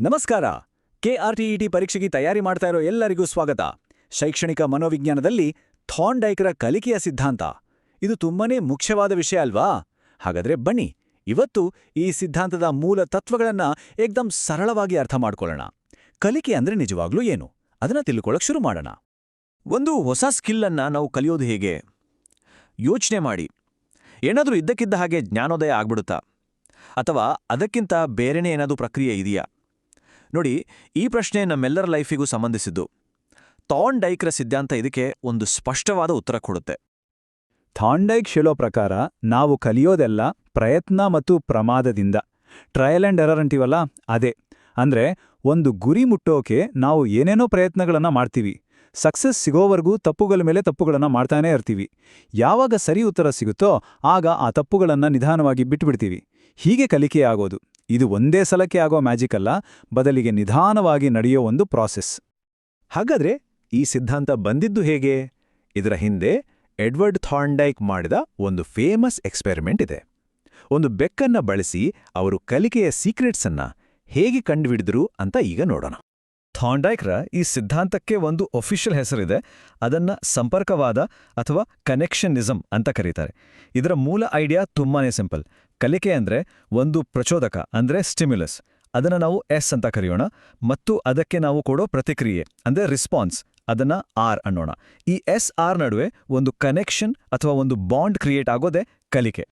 ನಮಸ್ಕಾರ. ಕೆಆರ್ಟಿಇಟಿ ಪರೀಕ್ಷೆಗೆ ತಯಾರಿ ಮಾಡ್ತಾ ಇರೋ ಎಲ್ಲರಿಗೂ ಸ್ವಾಗತ. ಶೈಕ್ಷಣಿಕ ಮನೋವಿಜ್ಞಾನದಲ್ಲಿ ಥಾನ್ ಡೈಕ್ರ ಕಲಿಕೆಯ ಸಿದ್ಧಾಂತ. ಇದು ತುಂಬಾನೇ ಮುಖ್ಯವಾದ ವಿಷಯ ಅಲ್ವಾ? ಹಾಗಾದ್ರೆ ಬನ್ನಿ, ಇವತ್ತು ಈ ಸಿದ್ಧಾಂತದ ಮೂಲ ತತ್ವಗಳನ್ನ ಏಕ್ದಂ ಸರಳವಾಗಿ ಅರ್ಥ ಮಾಡ್ಕೊಳ್ಳೋಣ. ಕಲಿಕೆ ಅಂದ್ರೆ ನಿಜವಾಗ್ಲೂ ಏನು? ಅದನ್ನ ತಿಳ್ಕೊಳ್ಳೋಕೆ ಶುರು ಮಾಡೋಣ. ಒಂದು ಹೊಸ ಸ್ಕಿಲ್ಲನ್ನ ನಾವು ಕಲಿಯೋದು ಹೇಗೆ? ಯೋಚನೆ ಮಾಡಿ. ಏನಾದರೂ ಇದ್ದಕ್ಕಿದ್ದ ಹಾಗೆ ಜ್ಞಾನೋದಯ ಆಗ್ಬಿಡುತ್ತಾ? ಅಥವಾ ಅದಕ್ಕಿಂತ ಬೇರೆನೇ ಏನಾದರೂ ಪ್ರಕ್ರಿಯೆ ಇದೆಯಾ? ನೋಡಿ, ಈ ಪ್ರಶ್ನೆ ನಮ್ಮೆಲ್ಲರ ಲೈಫಿಗೂ ಸಂಬಂಧಿಸಿದ್ದು. ಥಾನ್ ಡೈಕ್ರ ಸಿದ್ಧಾಂತ ಇದಕ್ಕೆ ಒಂದು ಸ್ಪಷ್ಟವಾದ ಉತ್ತರ ಕೊಡುತ್ತೆ. ಥಾಂಡೈಕ್ ಶಿಲೋ ಪ್ರಕಾರ ನಾವು ಕಲಿಯೋದೆಲ್ಲ ಪ್ರಯತ್ನ ಮತ್ತು ಪ್ರಮಾದದಿಂದ. ಟ್ರಯಲ್ ಆ್ಯಂಡ್ ಎರರ್ ಅಂತೀವಲ್ಲ, ಅದೇ. ಅಂದ್ರೆ ಒಂದು ಗುರಿ ಮುಟ್ಟೋಕೆ ನಾವು ಏನೇನೋ ಪ್ರಯತ್ನಗಳನ್ನ ಮಾಡ್ತೀವಿ. ಸಕ್ಸಸ್ ಸಿಗೋವರೆಗೂ ತಪ್ಪುಗಳ ಮೇಲೆ ತಪ್ಪುಗಳನ್ನ ಮಾಡ್ತಾನೇ ಇರ್ತೀವಿ. ಯಾವಾಗ ಸರಿ ಉತ್ತರ ಸಿಗುತ್ತೋ ಆಗ ಆ ತಪ್ಪುಗಳನ್ನ ನಿಧಾನವಾಗಿ ಬಿಟ್ಬಿಡ್ತೀವಿ. ಹೀಗೆ ಕಲಿಕೆ ಆಗೋದು ಇದು ಒಂದೇ ಸಲಕ್ಕೆ ಆಗೋ ಮ್ಯಾಜಿಕ್ ಅಲ್ಲ, ಬದಲಿಗೆ ನಿಧಾನವಾಗಿ ನಡೆಯೋ ಒಂದು ಪ್ರಾಸೆಸ್ ಹಾಗಾದ್ರೆ ಈ ಸಿದ್ಧಾಂತ ಬಂದಿದ್ದು ಹೇಗೆ? ಇದರ ಹಿಂದೆ ಎಡ್ವರ್ಡ್ ಥಾರ್ನ್ಡೈಕ್ ಮಾಡಿದ ಒಂದು ಫೇಮಸ್ ಎಕ್ಸ್ಪೆರಿಮೆಂಟ್ ಇದೆ. ಒಂದು ಬೆಕ್ಕನ್ನ ಬಳಸಿ ಅವರು ಕಲಿಕೆಯ ಸೀಕ್ರೆಟ್ಸನ್ನ ಹೇಗೆ ಕಂಡುಹಿಡಿದ್ರು ಅಂತ ಈಗ ನೋಡೋಣ. ಥಾಂಡೈಕ್ರ ಈ ಸಿದ್ಧಾಂತಕ್ಕೆ ಒಂದು ಒಫಿಷಿಯಲ್ ಹೆಸರಿದೆ. ಅದನ್ನ ಸಂಪರ್ಕವಾದ ಅಥವಾ ಕನೆಕ್ಷನಿಸಂ ಅಂತ ಕರೀತಾರೆ. ಇದರ ಮೂಲ ಐಡಿಯಾ ತುಂಬಾನೇ ಸಿಂಪಲ್ ಕಲಿಕೆ ಅಂದ್ರೆ ಒಂದು ಪ್ರಚೋದಕ, ಅಂದ್ರೆ ಸ್ಟಿಮ್ಯುಲಸ್ ಅದನ್ನ ನಾವು ಎಸ್ ಅಂತ ಕರೆಯೋಣ, ಮತ್ತು ಅದಕ್ಕೆ ನಾವು ಕೊಡೋ ಪ್ರತಿಕ್ರಿಯೆ, ಅಂದ್ರೆ ರಿಸ್ಪಾನ್ಸ್ ಅದನ್ನ ಆರ್ ಅನ್ನೋಣ. ಈ ಎಸ್ ಆರ್ ನಡುವೆ ಒಂದು ಕನೆಕ್ಷನ್ ಅಥವಾ ಒಂದು ಬಾಂಡ್ ಕ್ರಿಯೇಟ್ ಆಗೋದೇ ಕಲಿಕೆ.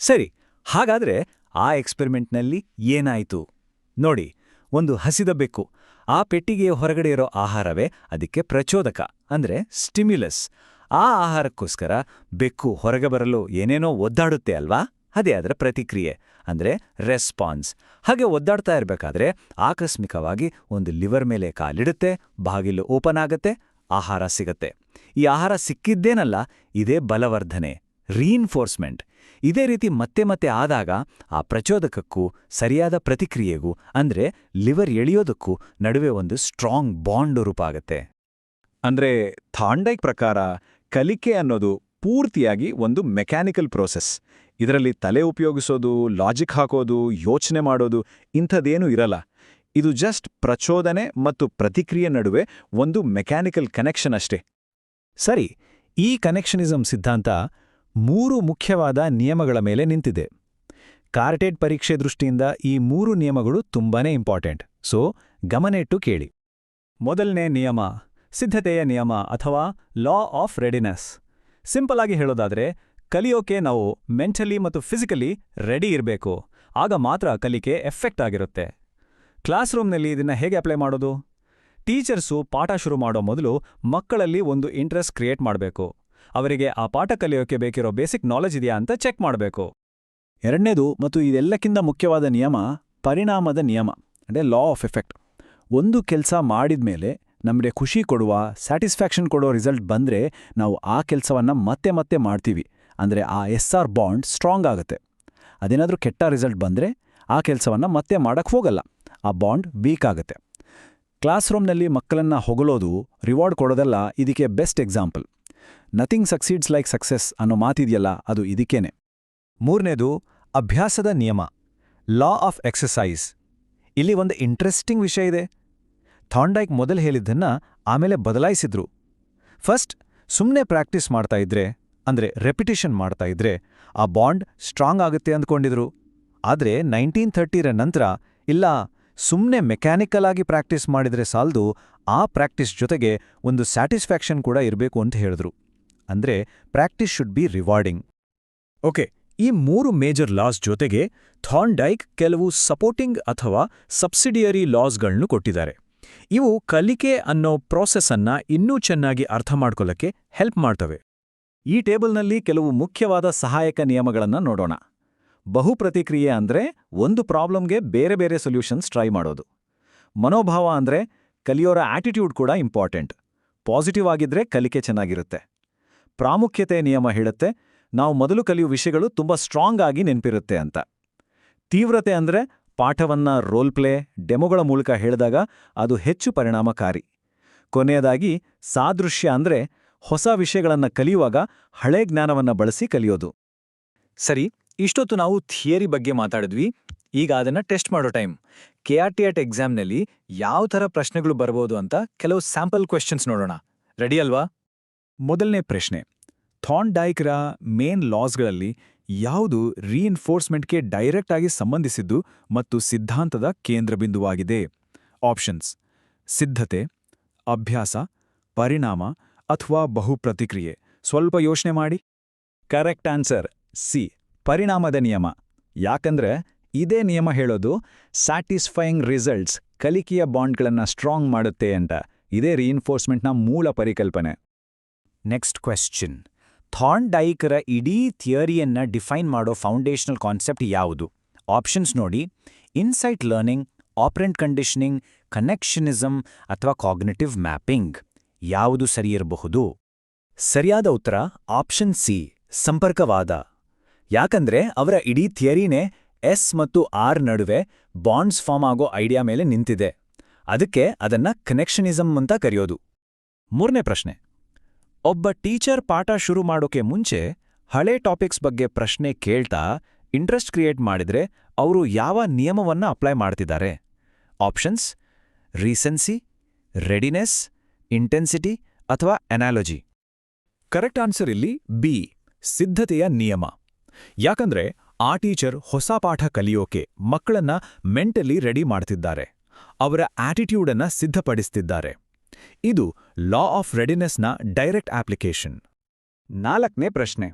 ಸರಿ, ಹಾಗಾದ್ರೆ ಆ ಎಕ್ಸ್ಪೆರಿಮೆಂಟ್ನಲ್ಲಿ ಏನಾಯಿತು? ನೋಡಿ, ಒಂದು ಹಸಿದ ಬೆಕ್ಕು, ಆ ಪೆಟ್ಟಿಗೆಯ ಹೊರಗಡೆ ಇರೋ ಆಹಾರವೇ ಅದಕ್ಕೆ ಪ್ರಚೋದಕ, ಅಂದ್ರೆ ಸ್ಟಿಮ್ಯುಲಸ್ ಆ ಆಹಾರಕ್ಕೋಸ್ಕರ ಬೆಕ್ಕು ಹೊರಗೆ ಬರಲು ಏನೇನೋ ಒದ್ದಾಡುತ್ತೆ ಅಲ್ವಾ? ಅದೇ ಅದರ ಪ್ರತಿಕ್ರಿಯೆ, ಅಂದ್ರೆ ರೆಸ್ಪಾನ್ಸ್ ಹಾಗೆ ಒದ್ದಾಡ್ತಾ ಇರಬೇಕಾದ್ರೆ ಆಕಸ್ಮಿಕವಾಗಿ ಒಂದು ಲಿವರ್ ಮೇಲೆ ಕಾಲಿಡುತ್ತೆ, ಬಾಗಿಲು ಓಪನ್ ಆಗುತ್ತೆ, ಆಹಾರ ಸಿಗತ್ತೆ. ಈ ಆಹಾರ ಸಿಕ್ಕಿದ್ದೇನಲ್ಲ, ಇದೇ ಬಲವರ್ಧನೆ ರೀಇನ್ಫೋರ್ಸ್ಮೆಂಟ್ ಇದೇ ರೀತಿ ಮತ್ತೆ ಮತ್ತೆ ಆದಾಗ ಆ ಪ್ರಚೋದಕಕ್ಕೂ ಸರಿಯಾದ ಪ್ರತಿಕ್ರಿಯೆಗೂ, ಅಂದ್ರೆ ಲಿವರ್ ಎಳೆಯೋದಕ್ಕೂ ನಡುವೆ ಒಂದು ಸ್ಟ್ರಾಂಗ್ ಬಾಂಡ್ ರೂಪ ರೂಪಾಗತ್ತೆ ಅಂದ್ರೆ ಥಾಂಡೈಕ್ ಪ್ರಕಾರ ಕಲಿಕೆ ಅನ್ನೋದು ಪೂರ್ತಿಯಾಗಿ ಒಂದು ಮೆಕ್ಯಾನಿಕಲ್ ಪ್ರೋಸೆಸ್ ಇದರಲ್ಲಿ ತಲೆ ಉಪಯೋಗಿಸೋದು ಲಾಜಿಕ್ ಹಾಕೋದು, ಯೋಚನೆ ಮಾಡೋದು ಇಂಥದ್ದೇನೂ ಇರಲ್ಲ. ಇದು ಜಸ್ಟ್ ಪ್ರಚೋದನೆ ಮತ್ತು ಪ್ರತಿಕ್ರಿಯೆ ನಡುವೆ ಒಂದು ಮೆಕ್ಯಾನಿಕಲ್ ಕನೆಕ್ಷನ್ ಅಷ್ಟೇ. ಸರಿ, ಈ ಕನೆಕ್ಷನಿಸಂ ಸಿದ್ಧಾಂತ ಮೂರು ಮುಖ್ಯವಾದ ನಿಯಮಗಳ ಮೇಲೆ ನಿಂತಿದೆ. ಕಾರ್ಟೆಡ್ ಪರೀಕ್ಷೆ ದೃಷ್ಟಿಯಿಂದ ಈ ಮೂರು ನಿಯಮಗಳು ತುಂಬಾನೇ ಇಂಪಾರ್ಟೆಂಟ್ ಸೊ ಗಮನಿಟ್ಟು ಕೇಳಿ. ಮೊದಲನೇ ನಿಯಮ, ಸಿದ್ಧತೆಯ ನಿಯಮ ಅಥವಾ ಲಾ ಆಫ್ ರೆಡಿನೆಸ್ ಸಿಂಪಲ್ ಆಗಿ ಹೇಳೋದಾದ್ರೆ ಕಲಿಯೋಕೆ ನಾವು ಮೆಂಟಲಿ ಮತ್ತು ಫಿಸಿಕಲಿ ರೆಡಿ ಇರಬೇಕು. ಆಗ ಮಾತ್ರ ಕಲಿಕೆ ಎಫೆಕ್ಟ್ ಆಗಿರುತ್ತೆ. ಕ್ಲಾಸ್ ರೂಮ್ನಲ್ಲಿ ಇದನ್ನ ಹೇಗೆ ಅಪ್ಲೈ ಮಾಡೋದು? ಟೀಚರ್ಸು ಪಾಠ ಶುರು ಮಾಡೋ ಮೊದಲು ಮಕ್ಕಳಲ್ಲಿ ಒಂದು ಇಂಟ್ರೆಸ್ಟ್ ಕ್ರಿಯೇಟ್ ಮಾಡಬೇಕು. ಅವರಿಗೆ ಆ ಪಾಠ ಕಲಿಯೋಕೆ ಬೇಕಿರೋ ಬೇಸಿಕ್ ನಾಲೆಜ್ ಇದೆಯಾ ಅಂತ ಚೆಕ್ ಮಾಡಬೇಕು. ಎರಡನೇದು ಮತ್ತು ಇದೆಲ್ಲಕ್ಕಿಂತ ಮುಖ್ಯವಾದ ನಿಯಮ, ಪರಿಣಾಮದ ನಿಯಮ, ಅಂದರೆ ಲಾ ಆಫ್ ಎಫೆಕ್ಟ್ ಒಂದು ಕೆಲಸ ಮಾಡಿದ್ಮೇಲೆ ನಮಗೆ ಖುಷಿ ಕೊಡುವ ಸ್ಯಾಟಿಸ್ಫ್ಯಾಕ್ಷನ್ ಕೊಡೋ ರಿಸಲ್ಟ್ ಬಂದ್ರೆ ನಾವು ಆ ಕೆಲಸವನ್ನು ಮತ್ತೆ ಮತ್ತೆ ಮಾಡ್ತೀವಿ. ಅಂದರೆ ಆ ಎಸ್ ಆರ್ ಬಾಂಡ್ ಸ್ಟ್ರಾಂಗ್ ಆಗುತ್ತೆ. ಅದೇನಾದರೂ ಕೆಟ್ಟ ರಿಸಲ್ಟ್ ಬಂದರೆ ಆ ಕೆಲಸವನ್ನು ಮತ್ತೆ ಮಾಡೋಕ್ಕೆ ಹೋಗಲ್ಲ. ಆ ಬಾಂಡ್ ವೀಕ್ ಆಗುತ್ತೆ. ಕ್ಲಾಸ್ ರೂಮ್ನಲ್ಲಿ ಮಕ್ಕಳನ್ನ ಹೊಗಳೋದು, ರಿವಾರ್ಡ್ ಕೊಡೋದೆಲ್ಲ ಇದಕ್ಕೆ best example. Nothing succeeds like success ಅನ್ನೋ ಮಾತಿದೆಯಲ್ಲ, ಅದು ಇದಕ್ಕೇನೆ. ಮೂರನೇದು, ಅಭ್ಯಾಸದ ನಿಯಮ. ಲಾ ಆಫ್ ಎಕ್ಸಸೈಸ್ ಇಲ್ಲಿ ಒಂದು ಇಂಟ್ರೆಸ್ಟಿಂಗ್ ವಿಷಯ ಇದೆ. ಥಾಂಡೈಕ್ ಮೊದಲು ಹೇಳಿದ್ದನ್ನ ಆಮೇಲೆ ಬದಲಾಯಿಸಿದ್ರು. ಫಸ್ಟ್ ಸುಮ್ಮನೆ ಪ್ರಾಕ್ಟೀಸ್ ಮಾಡ್ತಾ ಇದ್ರೆ ಅಂದ್ರೆ ರೆಪಿಟೇಷನ್ ಮಾಡ್ತಾ ಇದ್ರೆ ಆ ಬಾಂಡ್ ಸ್ಟ್ರಾಂಗ್ ಆಗುತ್ತೆ ಅಂದ್ಕೊಂಡಿದ್ರು. ಆದ್ರೆ ನೈನ್ಟೀನ್ ಥರ್ಟಿರ ನಂತರ ಇಲ್ಲ ಸುಮ್ಮನೆ ಮೆಕ್ಯಾನಿಕಲ್ ಆಗಿ ಪ್ರಾಕ್ಟೀಸ್ ಮಾಡಿದ್ರೆ ಸಾಲದು ಆ ಪ್ರಾಕ್ಟೀಸ್ ಜೊತೆಗೆ ಒಂದು ಸ್ಯಾಟಿಸ್ಫ್ಯಾಕ್ಷನ್ ಕೂಡ ಇರಬೇಕು ಅಂತ ಹೇಳಿದ್ರು. ಅಂದ್ರೆ practice should be rewarding okay ಈ ಮೂರು ಮೇಜರ್ ಲಾಸ್ ಜೊತೆಗೆ ಥಾನ್ ಡೈಕ್ ಕೆಲವು ಸಪೋರ್ಟಿಂಗ್ ಅಥವಾ ಸಬ್ಸಿಡಿಯರಿ ಲಾಸ್ಗಳನ್ನು ಕೊಟ್ಟಿದ್ದಾರೆ. ಇವು ಕಲಿಕೆ ಅನ್ನೋ ಪ್ರೋಸೆಸ್ ಅನ್ನ ಇನ್ನೂ ಚೆನ್ನಾಗಿ ಅರ್ಥ ಮಾಡ್ಕೊಳ್ಳೋಕ್ಕೆ ಹೆಲ್ಪ್ ಮಾಡ್ತವೆ. ಈ ಟೇಬಲ್ನಲ್ಲಿ ಕೆಲವು ಮುಖ್ಯವಾದ ಸಹಾಯಕ ನಿಯಮಗಳನ್ನು ನೋಡೋಣ. ಬಹು ಪ್ರತಿಕ್ರಿಯೆ ಅಂದ್ರೆ ಒಂದು ಪ್ರಾಬ್ಲಮ್ಗೆ ಬೇರೆ ಬೇರೆ ಸೊಲ್ಯೂಷನ್ಸ್ ಟ್ರೈ ಮಾಡೋದು. ಮನೋಭಾವ ಅಂದ್ರೆ ಕಲಿಯೋರ ಆಟಿಟ್ಯೂಡ್ ಕೂಡ ಇಂಪಾರ್ಟೆಂಟ್. ಪಾಸಿಟಿವ್ ಆಗಿದ್ರೆ ಕಲಿಕೆ ಚೆನ್ನಾಗಿರುತ್ತೆ. ಪ್ರಾಮುಖ್ಯತೆ ನಿಯಮ ಹೇಳುತ್ತೆ, ನಾವು ಮೊದಲು ಕಲಿಯುವ ವಿಷಯಗಳು ತುಂಬ ಸ್ಟ್ರಾಂಗ್ ಆಗಿ ನೆನಪಿರುತ್ತೆ ಅಂತ. ತೀವ್ರತೆ ಅಂದ್ರೆ ಪಾಠವನ್ನ ರೋಲ್ ಪ್ಲೇ, ಡೆಮೊಗಳ ಮೂಲಕ ಹೇಳಿದಾಗ ಅದು ಹೆಚ್ಚು ಪರಿಣಾಮಕಾರಿ. ಕೊನೆಯದಾಗಿ, ಸಾದೃಶ್ಯ ಅಂದ್ರೆ ಹೊಸ ವಿಷಯಗಳನ್ನ ಕಲಿಯುವಾಗ ಹಳೆ ಜ್ಞಾನವನ್ನ ಬಳಸಿ ಕಲಿಯೋದು. ಸರಿ, ಇಷ್ಟೊತ್ತು ನಾವು ಥಿಯರಿ ಬಗ್ಗೆ ಮಾತಾಡಿದ್ವಿ. ಈಗ ಅದನ್ನ ಟೆಸ್ಟ್ ಮಾಡೋ ಟೈಮ್. ಕೆ ಆರ್ ಟಿ ಎಟ್ ಎಕ್ಸಾಮ್ನಲ್ಲಿ ಯಾವ ಥರ ಪ್ರಶ್ನೆಗಳು ಬರ್ಬೋದು ಅಂತ ಕೆಲವು ಸ್ಯಾಂಪಲ್ ಕ್ವೆಶ್ಚನ್ಸ್ ನೋಡೋಣ. ರೆಡಿ ಅಲ್ವಾ? ಮೊದಲನೇ ಪ್ರಶ್ನೆ. ಥಾನ್ ಡೈಕ್ರ ಮೇನ್ ಲಾಸ್ಗಳಲ್ಲಿ ಯಾವುದು ರೀಇನ್ಫೋರ್ಸ್ಮೆಂಟ್ಗೆ ಡೈರೆಕ್ಟ್ ಆಗಿ ಸಂಬಂಧಿಸಿದ್ದು ಮತ್ತು ಸಿದ್ಧಾಂತದ ಕೇಂದ್ರಬಿಂದುವಾಗಿದೆ? ಆಪ್ಷನ್ಸ್. ಸಿದ್ಧತೆ, ಅಭ್ಯಾಸ, ಪರಿಣಾಮ ಅಥವಾ ಬಹು ಪ್ರತಿಕ್ರಿಯೆ ಸ್ವಲ್ಪ ಯೋಚನೆ ಮಾಡಿ. Correct answer C. ಪರಿಣಾಮದ ನಿಯಮ. ಯಾಕಂದ್ರೆ ಇದೇ ನಿಯಮ ಹೇಳೋದು ಸ್ಯಾಟಿಸ್ಫೈಯಿಂಗ್ ರಿಸಲ್ಟ್ಸ್ ಕಲಿಕೆಯ ಬಾಂಡ್ಗಳನ್ನು ಸ್ಟ್ರಾಂಗ್ ಮಾಡುತ್ತೆ ಅಂತ. ಇದೇ ರಿಇನ್ಫೋರ್ಸ್ಮೆಂಟ್ನ ಮೂಲ ಪರಿಕಲ್ಪನೆ. Next question. ಥಾನ್ ಡೈಕರ ಇಡೀ ಥಿಯರಿಯನ್ನು ಡಿಫೈನ್ ಮಾಡೋ ಫೌಂಡೇಶನಲ್ ಕಾನ್ಸೆಪ್ಟ್ ಯಾವುದು? ಆಪ್ಷನ್ಸ್ ನೋಡಿ. Insight learning, operant conditioning connectionism ಅಥವಾ ಕಾಗ್ನಿಟಿವ್ ಮ್ಯಾಪಿಂಗ್. ಯಾವುದು ಸರಿಯಿರಬಹುದು? ಸರಿಯಾದ ಉತ್ತರ, ಆಪ್ಷನ್ ಸಿ, ಸಂಪರ್ಕವಾದ. ಯಾಕಂದ್ರೆ ಅವರ ಇಡೀ ಥಿಯರಿನೇ ಎಸ್ ಮತ್ತು ಆರ್ ನಡುವೆ ಬಾಂಡ್ಸ್ ಫಾರ್ಮ್ ಆಗೋ ಐಡಿಯಾ ಮೇಲೆ ನಿಂತಿದೆ. ಅದಕ್ಕೆ ಅದನ್ನ ಕನೆಕ್ಷನಿಸಂ ಅಂತ ಕರೆಯೋದು. ಮೂರನೇ ಪ್ರಶ್ನೆ. ಒಬ್ಬ ಟೀಚರ್ ಪಾಠ ಶುರು ಮಾಡೋಕೆ ಮುಂಚೆ ಹಳೆ ಟಾಪಿಕ್ಸ್ ಬಗ್ಗೆ ಪ್ರಶ್ನೆ ಕೇಳ್ತಾ ಇಂಟ್ರೆಸ್ಟ್ ಕ್ರಿಯೇಟ್ ಮಾಡಿದ್ರೆ ಅವರು ಯಾವ ನಿಯಮವನ್ನ ಅಪ್ಲೈ ಮಾಡ್ತಿದ್ದಾರೆ? ಆಪ್ಷನ್ಸ್, ರೀಸೆನ್ಸಿ, ರೆಡಿನೆಸ್ ಇಂಟೆನ್ಸಿಟಿ ಅಥವಾ ಅನಾಲಜಿ ಕರೆಕ್ಟ್ ಆನ್ಸರ್ ಇಲ್ಲಿ ಬಿ ಸಿದ್ಧತೆಯ ನಿಯಮ. ಯಾಕಂದ್ರೆ ಆ ಟೀಚರ್ ಹೊಸ ಪಾಠ ಕಲಿಯೋಕೆ ಮಕ್ಕಳನ್ನ ಮೆಂಟಲಿ ರೆಡಿ ಮಾಡ್ತಿದ್ದಾರೆ. ಅವರ ಆಟಿಟ್ಯೂಡನ್ನ ಸಿದ್ಧಪಡಿಸ್ತಿದ್ದಾರೆ. ಇದು ಲಾ ಆಫ್ ರೆಡಿನೆಸ್ನ ಡೈರೆಕ್ಟ್ ಅಪ್ಲಿಕೇಶನ್ ನಾಲ್ಕನೇ ಪ್ರಶ್ನೆ.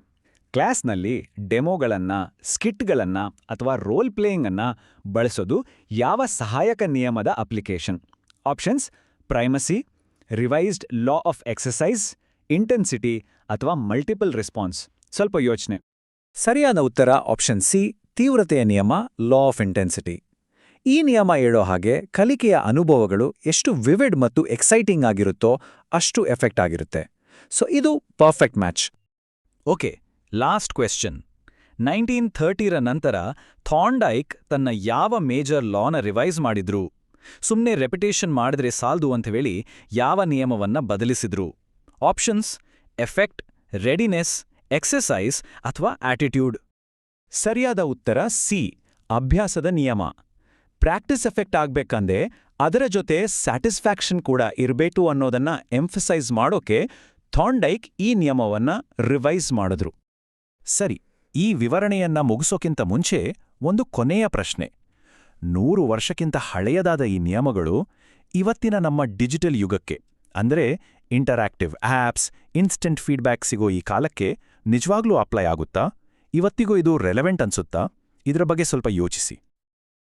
ಕ್ಲಾಸ್ನಲ್ಲಿ ಡೆಮೋಗಳನ್ನ ಸ್ಕಿಟ್ಗಳನ್ನ ಅಥವಾ ರೋಲ್ ಪ್ಲೇಯಿಂಗನ್ನ ಬಳಸೋದು ಯಾವ ಸಹಾಯಕ ನಿಯಮದ application options primacy revised law of exercise intensity ಅಥವಾ ಮಲ್ಟಿಪಲ್ ರೆಸ್ಪಾನ್ಸ್? ಸ್ವಲ್ಪ ಯೋಚನೆ. ಸರಿಯಾದ ಉತ್ತರ ಆಪ್ಷನ್ ಸಿ, ತೀವ್ರತೆಯ ನಿಯಮ, ಲಾ ಆಫ್ ಇಂಟೆನ್ಸಿಟಿ. ಈ ನಿಯಮ ಹೇಳೋ ಹಾಗೆ ಕಲಿಕೆಯ ಅನುಭವಗಳು ಎಷ್ಟು ವಿವಿಡ್ ಮತ್ತು ಎಕ್ಸೈಟಿಂಗ್ ಆಗಿರುತ್ತೋ ಅಷ್ಟು ಎಫೆಕ್ಟ್ ಆಗಿರುತ್ತೆ. ಸೊ, ಇದು perfect match. Okay, last question. Nineteen ಥರ್ಟಿರ ನಂತರ ಥಾಂಡೈಕ್ ತನ್ನ ಯಾವ ಮೇಜರ್ ಲಾನ ರಿವೈಸ್ ಮಾಡಿದ್ರು? ಸುಮ್ನೆ ರೆಪಿಟೇಷನ್ ಮಾಡಿದ್ರೆ ಸಾಲ್ದು ಅಂತ ಹೇಳಿ ಯಾವ ನಿಯಮವನ್ನ ಬದಲಿಸಿದ್ರು. ಆಪ್ಷನ್ಸ್ ಎಫೆಕ್ಟ್ ರೆಡಿನೆಸ್ ಎಕ್ಸಸೈಸ್ ಅಥವಾ ಆಟಿಟ್ಯೂಡ್ ಸರಿಯಾದ ಉತ್ತರ ಸಿ ಅಭ್ಯಾಸದ ನಿಯಮ. ಪ್ರಾಕ್ಟೀಸ್ ಎಫೆಕ್ಟ್ ಆಗ್ಬೇಕಂದ್ರೆ ಅದರ ಜೊತೆ ಸ್ಯಾಟಿಸ್ಫ್ಯಾಕ್ಷನ್ ಕೂಡ ಇರಬೇಕು ಅನ್ನೋದನ್ನ ಎಂಫಸೈಸ್ ಮಾಡೋಕೆ ಥಾಂಡೈಕ್ ಈ ನಿಯಮವನ್ನ ರಿವೈಸ್ ಮಾಡಿದ್ರು. ಸರಿ, ಈ ವಿವರಣೆಯನ್ನ ಮುಗಿಸೋಕ್ಕಿಂತ ಮುಂಚೆ ಒಂದು ಕೊನೆಯ ಪ್ರಶ್ನೆ. ನೂರು ವರ್ಷಕ್ಕಿಂತ ಹಳೆಯದಾದ ಈ ನಿಯಮಗಳು ಇವತ್ತಿನ ನಮ್ಮ ಡಿಜಿಟಲ್ ಯುಗಕ್ಕೆ, ಅಂದ್ರೆ ಇಂಟರಾಕ್ಟಿವ್ ಆಪ್ಸ್, ಇನ್ಸ್ಟೆಂಟ್ ಫೀಡ್ಬ್ಯಾಕ್ ಸಿಗೋ ಈ ಕಾಲಕ್ಕೆ ನಿಜವಾಗ್ಲೂ ಅಪ್ಲೈ ಆಗುತ್ತಾ? ಇವತ್ತಿಗೂ ಇದು ರೆಲೆವೆಂಟ್ ಅನ್ಸುತ್ತಾ? ಇದರ ಬಗ್ಗೆ ಸ್ವಲ್ಪ ಯೋಚಿಸಿ.